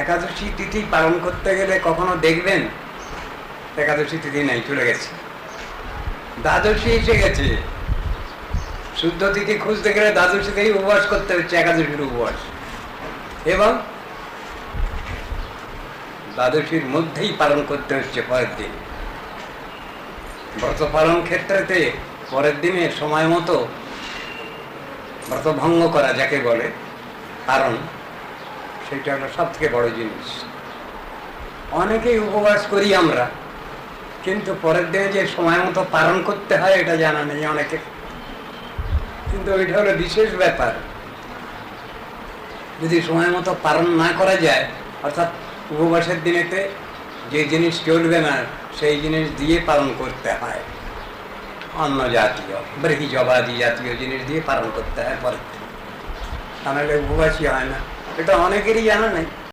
একাদশী তিথি পালন করতে গেলে কখনো দেখবেন? একাদশী তিথি নাই, চলে গেছে। দ্বাদশী এসে গেছে। শুদ্ধ তিথি খুঁজতে গেলে দ্বাদশীতেই উপবাস করতে হচ্ছে, একাদশীর উপবাস। এবং দ্বাদশীর মধ্যেই পালন করতে হচ্ছে পরের দিন। ব্রত পালন ক্ষেত্রেতে পরের দিনে সময় মতো ব্রত ভঙ্গ করা যাকে বলে, কারণ সেটা হলো সব থেকে বড় জিনিস। অনেকেই উপবাস করি আমরা, কিন্তু পরের দিনে যে সময় মতো পালন করতে হয়, এটা জানা নেই অনেকে। কিন্তু ওইটা হলো বিশেষ ব্যাপার। যদি সময় মতো পালন না করা যায়, অর্থাৎ উপবাসের দিনেতে যে জিনিস চলবে না, সেই জিনিস দিয়ে পালন করতে হয়। অন্য জাতীয় ব্রেকি জবাদি জাতীয় জিনিস দিয়ে পালন করতে হয় পরের দিন। তাহলে উপবাসী হয় না। এটা অনেকেরই জানা নেই।